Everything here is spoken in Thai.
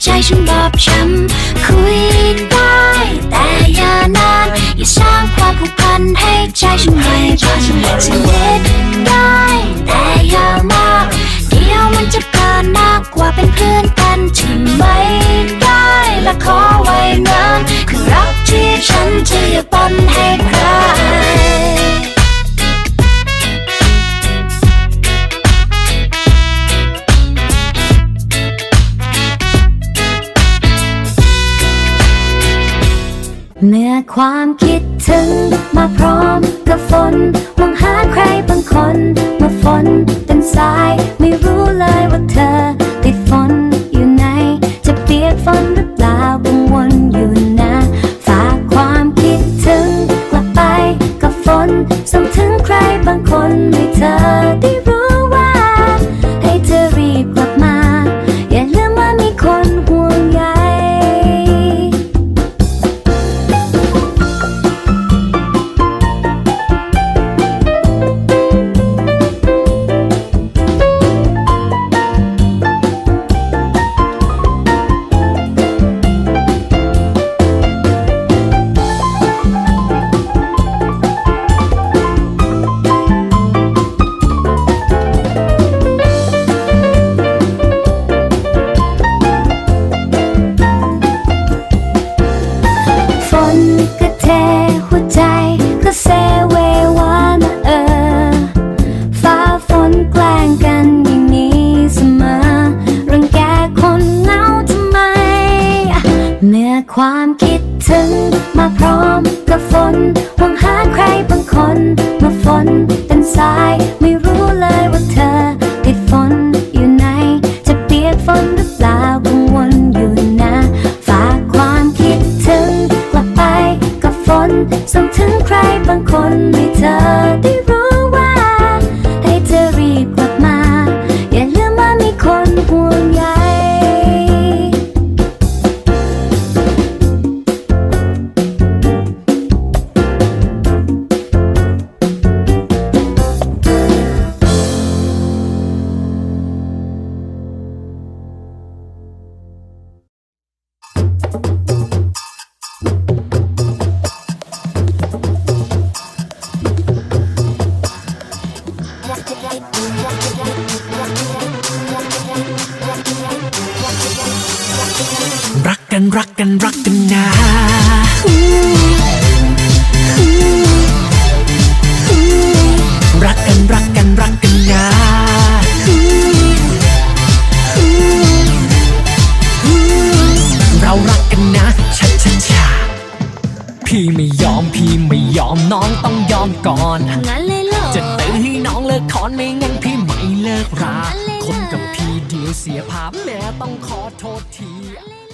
ใจฉันบอบช้ำคุยได้แต่อย่านานอย่าสร้างความผูกพันให้ใจฉันไม่พันสนิทได้แต่อย่ามาก เมื่อความคิดถึงมาพร้อมกับฝนมองหาใครบางคนมาฝน ความคิดถึงมาพร้อมกับฝนหวังหาใครบางคนเมื่อฝนเป็นสาย ไม่รู้เลยว่าเธอติดฝนอยู่ไหน จะเปียกฝนหรือเปล่ากังวลอยู่นะ ฝากความคิดถึงกลับไปกับฝนส่งถึงใครบางคนให้เธอได้รู้ว่า ให้เธอรีบกลับมา อย่าลืมว่ามีคนห่วงใย กกันรักกันรักกันนะรักกันรักกันรักกันนะเรารักกันนะชัดชัดชาพี่ไม่ยอมพี่ไม่ยอมน้องต้องยอมก่อน งั้นเลยเหรอจะตื้อให้น้องเลิกคอนไม่งั้นพี่ไม่เลิกรางั้นเลยเหรอคนกับพี่เดียวเสียภาพแม่ต้องขอโทษทีเลย